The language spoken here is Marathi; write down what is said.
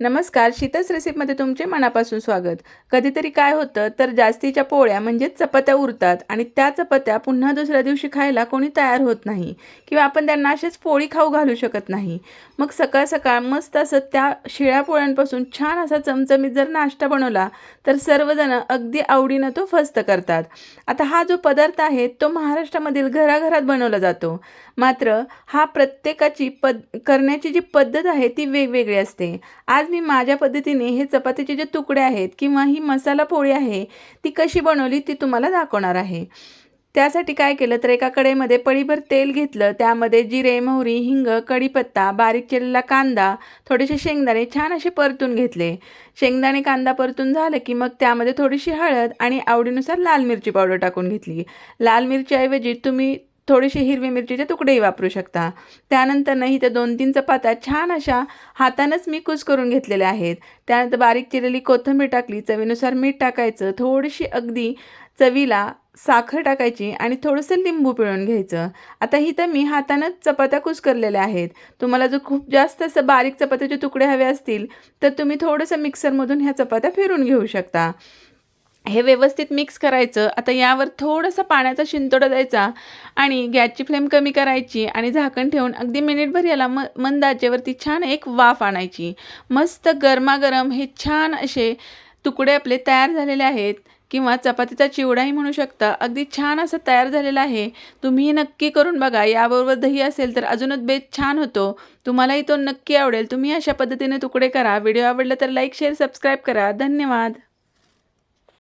नमस्कार शीतस रेसिपीमध्ये तुमचे मनापासून स्वागत. कधीतरी काय होतं तर जास्तीच्या पोळ्या म्हणजेच चपात्या उरतात आणि त्या चपात्या पुन्हा दुसऱ्या दिवशी खायला कोणी तयार होत नाही किंवा आपण त्यांना असेच पोळी खाऊ घालू शकत नाही. मग सकाळ सकाळ मस्त असं त्या शिळ्या पोळ्यांपासून छान असा चमचमीत जर नाश्ता बनवला तर सर्वजण अगदी आवडीनं तो फस्त करतात. आता हा जो पदार्थ आहे तो महाराष्ट्रामधील घराघरात बनवला जातो. मात्र हा प्रत्येकाची पद करण्याची जी पद्धत आहे ती वेगवेगळी असते. आज मी माझ्या पद्धतीने हे चपातीचे जे तुकडे आहेत किंवा ही मसाला पोळी आहे ती कशी बनवली ती तुम्हाला दाखवणार आहे. त्यासाठी काय केलं तर एका कढईमध्ये पळीभर तेल घेतलं त्यामध्ये जिरे मोहरी हिंग कढीपत्ता बारीक चिरलेला कांदा थोडेसे शेंगदाणे छान असे परतून घेतले. शेंगदाणे कांदा परतून झालं की मग त्यामध्ये थोडीशी हळद आणि आवडीनुसार लाल मिरची पावडर टाकून घेतली. लाल मिरचीऐवजी तुम्ही थोडेसे हिरवी मिरचीचे तुकडेही वापरू शकता. त्यानंतर नाही त्या दोन तीन चपात्या छान अशा हातानंच मी कुस करून घेतलेल्या आहेत. त्यानंतर बारीक चिरलेली कोथिंबीर टाकली चवीनुसार मीठ टाकायचं थोडीशी अगदी चवीला साखर टाकायची आणि थोडंसं लिंबू पिळून घ्यायचं. आता इथं मी हातानंच चपात्या कुस्करलेल्या आहेत. तुम्हाला जर खूप जास्त असं बारीक चपात्याचे तुकडे हवे असतील तर तुम्ही थोडंसं मिक्सरमधून ह्या चपात्या फिरून घेऊ शकता. हे व्यवस्थित मिक्स करायचं. आता यावर थोडंसं पाण्याचा शिंतोडा द्यायचा आणि गॅसची फ्लेम कमी करायची आणि झाकण ठेवून अगदी मिनिटभर याला म मंदाचेवरती छान एक वाफ आणायची. मस्त गरमागरम हे छान असे तुकडे आपले तयार झालेले आहेत किंवा चपातीचा चिवडाही म्हणू शकता. अगदी छान असं तयार झालेलं आहे. तुम्ही नक्की करून बघा. याबरोबर दही असेल तर अजूनच बेत छान होतो. तुम्हालाही तो नक्की आवडेल. तुम्ही अशा पद्धतीने तुकडे करा. व्हिडिओ आवडला तर लाईक शेअर सबस्क्राईब करा. धन्यवाद.